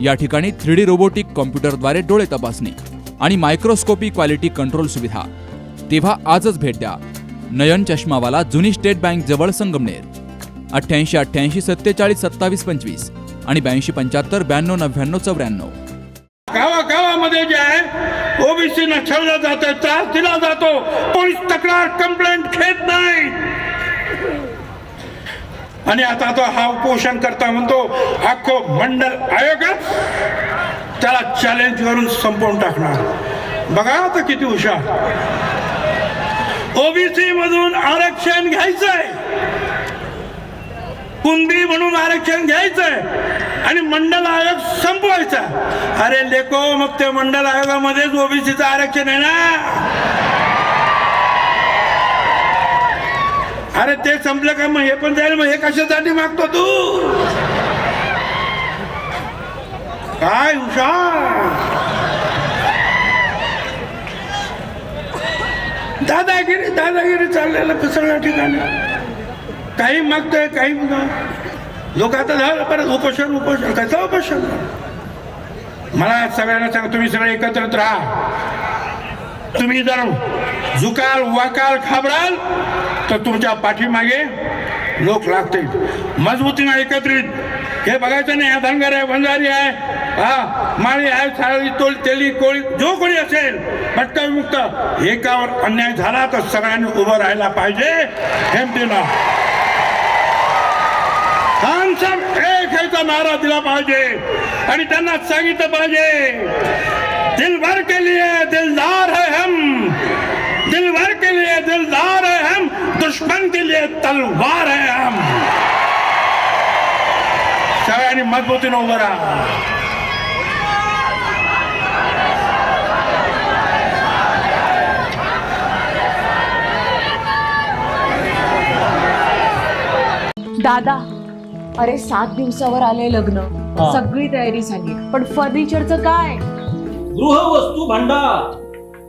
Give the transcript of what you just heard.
या ठिकाणी three D robotic कॉम्प्युटरद्वारे डोळे तपासणी आणि मायक्रोस्कोपी क्वालिटी कंट्रोल सुविधा. तेव्हा आजच भेट द्या. नयन चष्मावाला जुनी स्टेट बँक जवळ संगमनेर. अठ्ठ्याऐंशी अठ्ठ्याऐंशी सत्तेचाळीस सत्तावीस पंचवीस आणि ब्याऐंशी पंच्याहत्तर ब्याण्णव नव्याण्णव चौऱ्याण्णव. गावागावामध्ये जे आहे ओबीसीना छळलं जातं त्रास दिला जातो. पोलीस तक्रार कंप्लेंट घेत नाही आणि आता तो हा उपोषण करता म्हणतो अख्खो मंडल आयोग त्याला चॅलेंज करून संपवून टाकणार. बघा आता किती हुशार. ओबीसी मधून आरक्षण घ्यायचंय. कुंडी म्हणून आरक्षण घ्यायचंय. आणि मंडल आयोग संपवायचा. अरे लेको मग ते मंडल आयोगामध्येच ओबीसीचं आरक्षण आहे ना. अरे ते संपलं का मग? हे पण जाईल मग. हे कशासाठी मागतो तू? काय हुशार? दादागिरी दादागिरी चाललेलं सगळ्या ठिकाणी. काही मागतोय काही लोक आता झालं परत उपोषण उपोषण. कसं उपोषण? मला सगळ्यांना सांग तुम्ही सगळे एकत्रित राहा. तुम्ही जर झुकाल वाकाल खाबराल तर तुमच्या पाठीमागे लोक लागतील. मजबूतीनं एकत्रित. हे बघायचं नाही हा धनगर आहे बंजारी आहे. हा माळी आहे साळी तोल तेली कोळी जो कोणी असेल भटका विमुक्त एकावर अन्याय झाला तर सगळ्यांनी उभं राहायला पाहिजे हेमतीनं. एक है नारा दिला पाहिजे आणि त्यांना सांगितलं पाहिजे दिल भर के लिए दिलदार है हम. दिलदार है हम दुश्मन के लिए तलवार है हम। सगळ्यांनी मजबूतीनं उभं राहा दादा अरे सात दिवसावर आले लग्न. हा. सगळी तयारी झाली. पण फर्निचरचं काय? गृहवस्तू भांडार.